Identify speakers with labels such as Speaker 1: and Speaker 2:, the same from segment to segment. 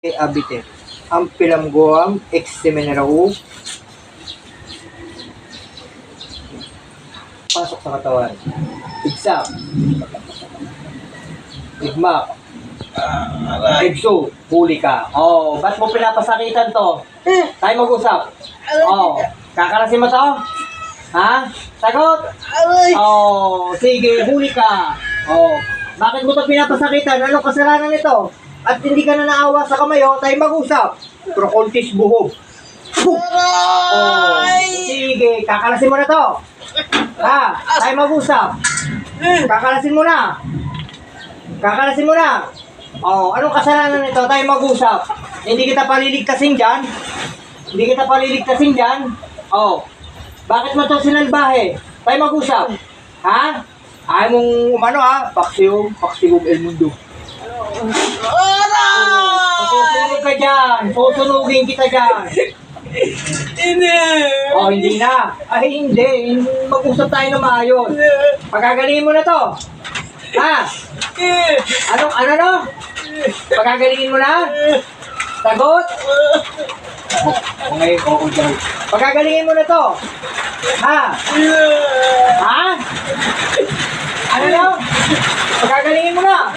Speaker 1: abite. Ang pilamgoam, ex-seminarao, pasok sa katawan. Igsak. Igmak. Igso. Huli ka. Oh, ba't mo pinapasakitan to? Tayo mag-usap. Oh, kakarasin mo to? Ha? Sagot? Oh, sige, huli ka. Oh, bakit mo to pinapasakitan? Anong kasalanan nito? At hindi ka na naawa sa kamay, oh, tayo mag-usap. Procontis buhog. Oh, sige, kakalasin mo na to. Ha? Tayo mag-usap. Kakalasin mo na. Kakalasin mo na. Oh, anong kasalanan nito? Tayo mag-usap. Hindi kita paliligtasin dyan. Hindi kita paliligtasin dyan. Oh, bakit mo to sinalbahe? Tayo mag-usap. Ha? Ayaw mong umano ha? Paksiyong, paksiyong el mundo. Susunog ka dyan. Susunugin kita dyan. Oh, hindi na. Ay, hindi. Mag-usap tayo na maayos. Pagagalingin mo na to. Ha? Ano, ano no? Pagagalingin mo na? Sagot? Oh, ngayon, oo dyan. Pagagalingin mo na to. Ha? Ha? Ano no? Pagagalingin mo na.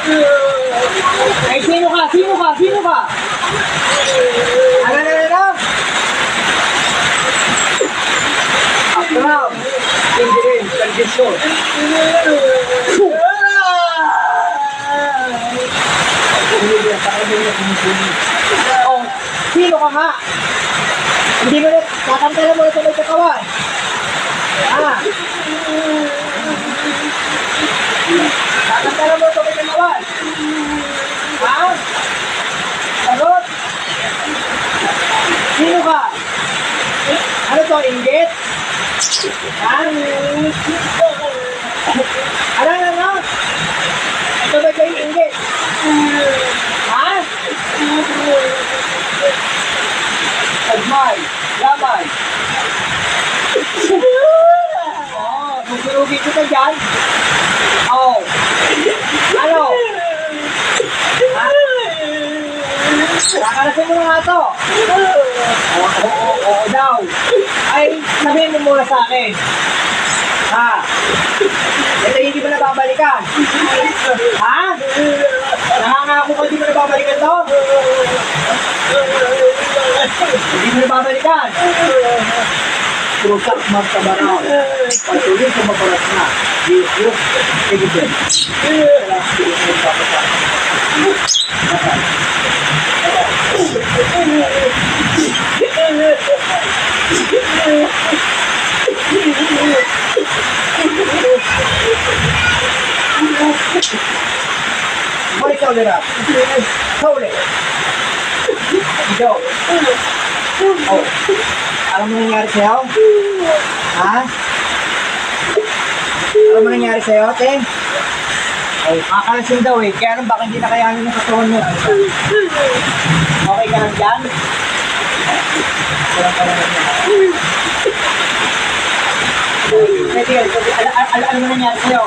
Speaker 1: Ay, sino ka? Sino ka? Sino ka? Ano, ano, ano? Akram. Hindi rin. Kaldisyon. Oh, sino ka nga? Hindi mo na, kakantalan mo na sa may katawan. Ah. Kakantalan mo sa may katawan. Ha? Sagot? Sino ka? Ano to, inggit? Ha? Ano, ano, ano? Ito ba kayo inggit? Ha? Agmay, lamay. Oh, susunugin kita dyan. Oh. Ano? Ha? Kakalasin mo na nga to. Oo, oo, oo daw. Ay, sabihin mo muna sa akin. Ha? Ito hindi mo na babalikan. Ha? Nangangako ka hindi mo na babalikan to? Hindi mo na babalikan. Trusak magkabarao. Patuloy sa mabaras na. Jesus, evident. Salamat sa iyo, magpapasama. Balik ka ulit, Rap. Ikaw ulit. Ikaw. Oh. Ha? Alam mo sa'yo, ate? Oh, kakalasin daw eh. Kaya ano, baka hindi na kayanin ng katawan mo. Okay ka lang dyan? Walang ka lang dyan. Pwede yun. Alam mo nangyari sa'yo?